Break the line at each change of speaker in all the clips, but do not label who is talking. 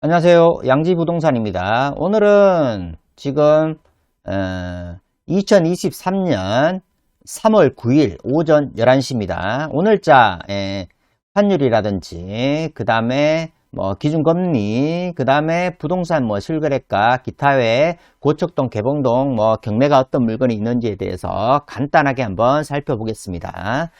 안녕하세요. 양지부동산입니다. 오늘은 지금 어, 2023년 3월 9일 오전 11시입니다. 오늘자 에, 환율이라든지 그 다음에 뭐 기준금리 그 다음에 부동산 뭐 실거래가 기타 외 고척동 개봉동 뭐 경매가 어떤 물건이 있는지에 대해서 간단하게 한번 살펴보겠습니다.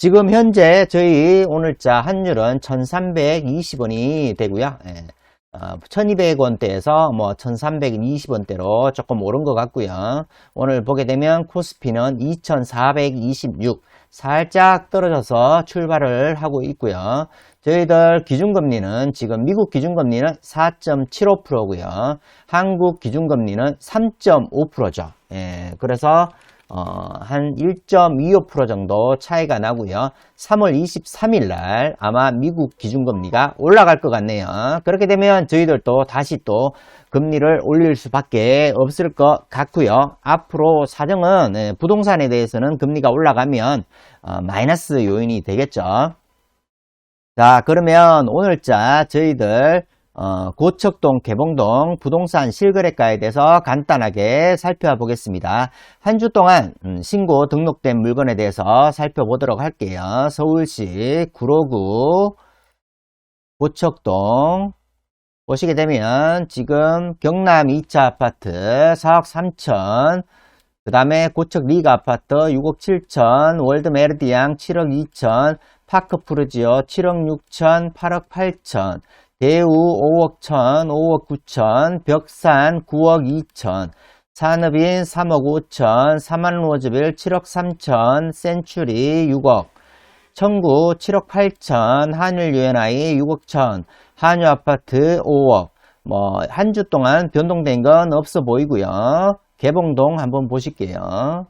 에, 지금 현재 저희 오늘자 환율은 1320원이 되고요. 예. 어, 1200원대에서 뭐 1320원대로 조금 오른 것 같고요. 오늘 보게 되면 코스피는 2426 살짝 떨어져서 출발을 하고 있고요. 저희들 기준금리는 지금 미국 기준금리는 4.75%고요. 한국 기준금리는 3.5%죠. 예, 그래서 어, 한 1.25% 정도 차이가 나고요. 3월 23일 날 아마 미국 기준금리가 올라갈 것 같네요. 그렇게 되면 저희들도 다시 또 금리를 올릴 수밖에 없을 것 같고요. 앞으로 사정은 예, 부동산에 대해서는 금리가 올라가면 어, 마이너스 요인이 되겠죠. 자, 그러면 오늘자 저희들 어, 고척동, 개봉동 부동산 실거래가에 대해서 간단하게 살펴보겠습니다. 한 주 동안 음, 신고 등록된 물건에 대해서 살펴보도록 할게요. 서울시 구로구 고척동 보시게 되면 지금 경남 2차 아파트 4억 3천 그 다음에 고척 리가 아파트 6억 7천 월드 메르디앙 7억 2천 파크 푸르지오 7억 6천 8억 8천 대우 5억 1천, 5억 9천, 벽산 9억 2천, 산업인 3억 5천, 사만로즈빌 7억 3천, 센츄리 6억, 청구 7억 8천, 한일 UNI 6억 천, 한유 아파트 5억. 뭐 한 주 동안 변동된 건 없어 보이고요. 개봉동 한번 보실게요.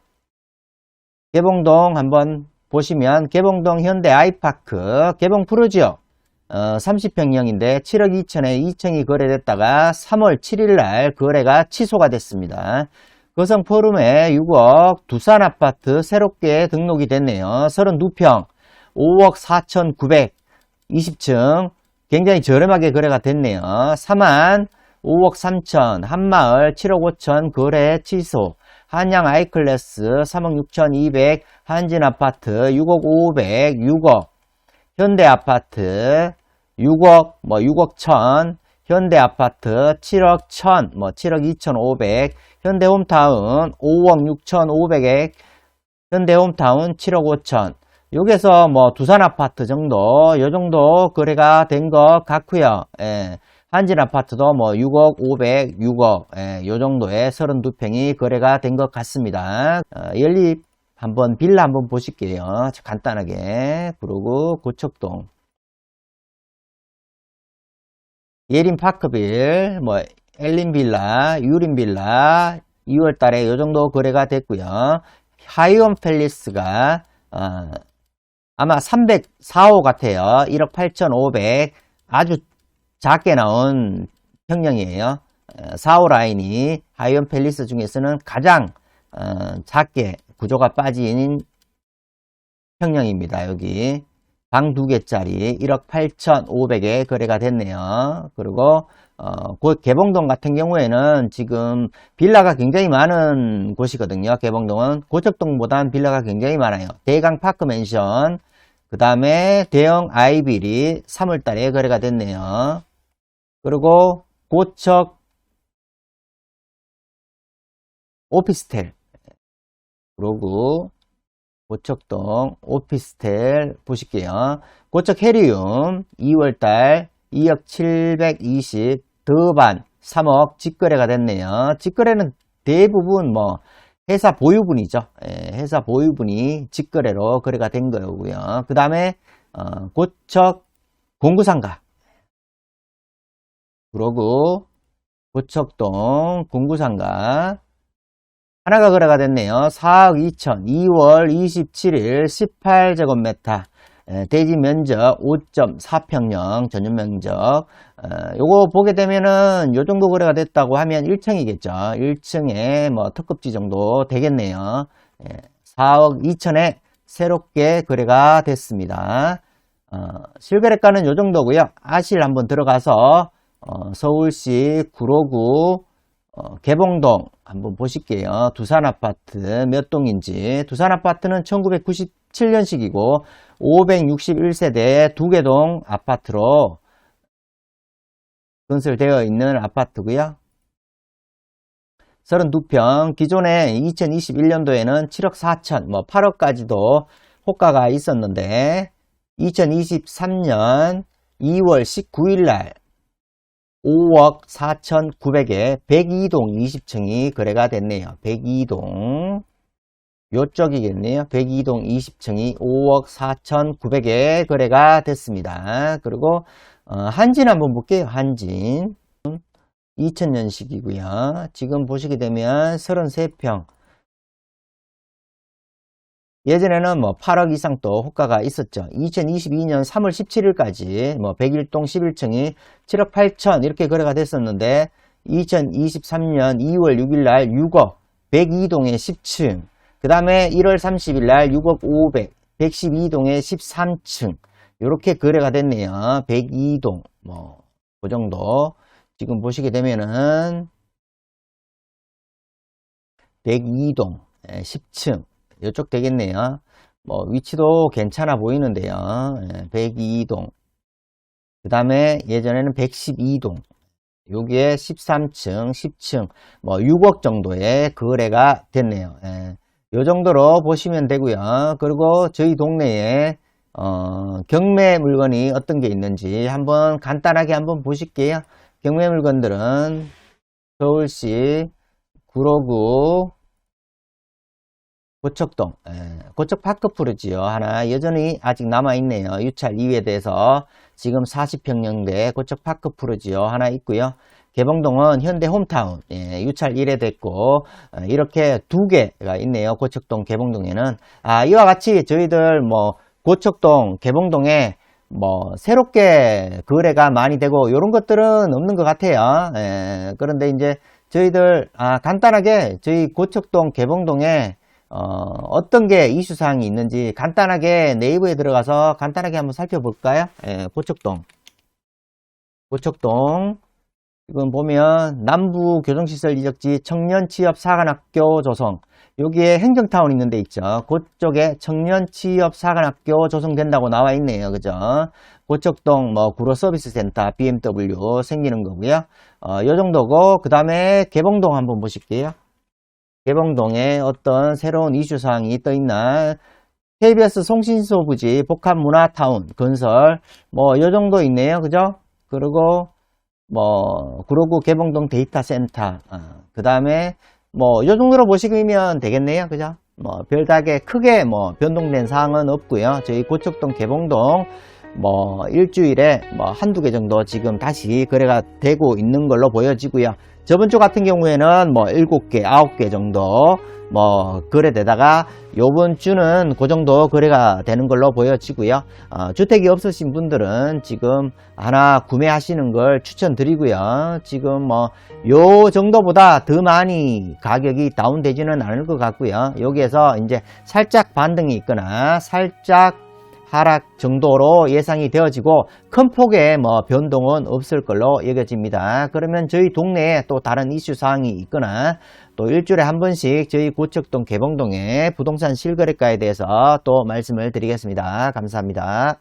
개봉동 한번 보시면 개봉동 현대 아이파크 개봉 푸르지오 어, 30평형인데 7억 2천에 2층이 거래됐다가 3월 7일 날 거래가 취소가 됐습니다. 거성 포름에 6억 두산 아파트 새롭게 등록이 됐네요. 32평 5억 4천 9백 20층 굉장히 저렴하게 거래가 됐네요. 3만 5억 3천 한마을 7억 5천 거래 취소 한양 아이클래스 3억 6천 2백 한진 아파트 6억 5백 6억 현대 아파트 6억, 뭐 6억 천, 현대 아파트 7억 천, 뭐 7억 2천 5백, 현대 홈타운 5억 6천 5백에 현대 홈타운 7억 5천. 여기서 뭐 두산 아파트 정도, 요 정도 거래가 된 것 같고요. 예. 한진 아파트도 뭐 6억 500, 6억, 예, 요 정도의 32평이 거래가 된 것 같습니다. 어, 연립 한번 빌라 한번 보실게요. 간단하게. 그리고 고척동. 예린 파크빌, 뭐 엘린 빌라, 유린 빌라 2월 달에 요 정도 거래가 됐고요. 하이온 팰리스가 어, 아마 304호 같아요. 1억 8,500 아주 작게 나온 평형이에요. 4호 라인이 하이온 팰리스 중에서는 가장 어, 작게 구조가 빠진 평형입니다. 여기 방 두 개짜리 1억 8,500에 거래가 됐네요. 그리고 어, 곧 개봉동 같은 경우에는 지금 빌라가 굉장히 많은 곳이거든요. 개봉동은 고척동보다는 빌라가 굉장히 많아요. 대강 파크 맨션, 그 다음에 대형 아이빌이 3월 달에 거래가 됐네요. 그리고 고척 오피스텔, 그리고 고척동 오피스텔 보실게요. 고척 해리움 2월달 2억 720 더반 3억 직거래가 됐네요. 직거래는 대부분 뭐 회사 보유분이죠. 예, 회사 보유분이 직거래로 거래가 된 거고요. 그 다음에 어, 고척 공구상가 그러고 고척동 공구상가 하나가 거래가 됐네요. 4억 2천 2월 27일 18제곱미터 대지 면적 5.4평형 전용 면적 어, 요거 보게 되면은 요 정도 거래가 됐다고 하면 1층이겠죠. 1층에 뭐 특급지 정도 되겠네요. 4억 2천에 새롭게 거래가 됐습니다. 어, 실거래가는 요 정도고요. 아실 한번 들어가서 어, 서울시 구로구 어, 개봉동 한번 보실게요. 두산 아파트 몇 동인지. 두산 아파트는 1997년식이고 561세대 두 개 동 아파트로 건설되어 있는 아파트고요. 32평 기존에 2021년도에는 7억 4천 뭐 8억까지도 호가가 있었는데 2023년 2월 19일 날 5억 4,900에 102동 20층이 거래가 됐네요. 102동 요쪽이겠네요. 102동 20층이 5억 4,900에 거래가 됐습니다. 그리고 어, 한진 한번 볼게요. 한진 2000년식이고요. 지금 보시게 되면 33평 예전에는 뭐 8억 이상 또 호가가 있었죠. 2022년 3월 17일까지 뭐 101동 11층이 7억 8천 이렇게 거래가 됐었는데 2023년 2월 6일 날 6억 102동에 10층 그 다음에 1월 30일 날 6억 500 112동에 13층 이렇게 거래가 됐네요. 102동 뭐 그 정도 지금 보시게 되면은 102동 10층 이쪽 되겠네요. 뭐 위치도 괜찮아 보이는데요. 102동. 그 다음에 예전에는 112동. 여기에 13층, 10층, 뭐 6억 정도의 거래가 됐네요. 예. 요 정도로 보시면 되고요. 그리고 저희 동네에 어, 경매 물건이 어떤 게 있는지 한번 간단하게 한번 보실게요. 경매 물건들은 서울시 구로구 고척동, 예, 고척 파크 푸르지요. 하나 여전히 아직 남아있네요. 유찰 2회에 대해서 지금 40평형대 고척 파크 푸르지요. 하나 있고요. 개봉동은 현대 홈타운, 예, 유찰 1회 됐고, 어, 이렇게 두 개가 있네요. 고척동, 개봉동에는. 아, 이와 같이 저희들 뭐, 고척동, 개봉동에 뭐, 새롭게 거래가 많이 되고, 이런 것들은 없는 것 같아요. 예, 그런데 이제 저희들, 아, 간단하게 저희 고척동, 개봉동에 어, 떤게 이슈사항이 있는지 간단하게 네이버에 들어가서 간단하게 한번 살펴볼까요? 예, 고척동. 고척동. 지금 보면 남부 교정시설 이적지 청년 취업 사관학교 조성. 여기에 행정타운 있는 데 있죠. 그쪽에 청년 취업 사관학교 조성된다고 나와 있네요. 그죠? 고척동 뭐 구로 서비스 센터 BMW 생기는 거고요. 어, 요 정도고 그 다음에 개봉동 한번 보실게요. 개봉동에 어떤 새로운 이슈 사항이 떠 있나 KBS 송신소 부지 복합문화타운 건설 뭐 요 정도 있네요. 그죠? 그리고 뭐 구로구 개봉동 데이터 센터 어, 그 다음에 뭐 요 정도로 보시면 되겠네요. 그죠? 뭐 별다게 크게 뭐 변동된 사항은 없고요. 저희 고척동 개봉동 뭐 일주일에 뭐 한두 개 정도 지금 다시 거래가 되고 있는 걸로 보여지고요 저번 주 같은 경우에는 뭐 7개, 9개 정도 뭐 거래되다가 요번 주는 그 정도 거래가 되는 걸로 보여지고요. 어, 주택이 없으신 분들은 지금 하나 구매하시는 걸 추천드리고요. 지금 뭐 요 정도보다 더 많이 가격이 다운되지는 않을 것 같고요. 여기에서 이제 살짝 반등이 있거나 살짝 하락 정도로 예상이 되어지고 큰 폭의 뭐 변동은 없을 걸로 여겨집니다. 그러면 저희 동네에 또 다른 이슈 사항이 있거나 또 일주일에 한 번씩 저희 고척동 개봉동의 부동산 실거래가에 대해서 또 말씀을 드리겠습니다. 감사합니다.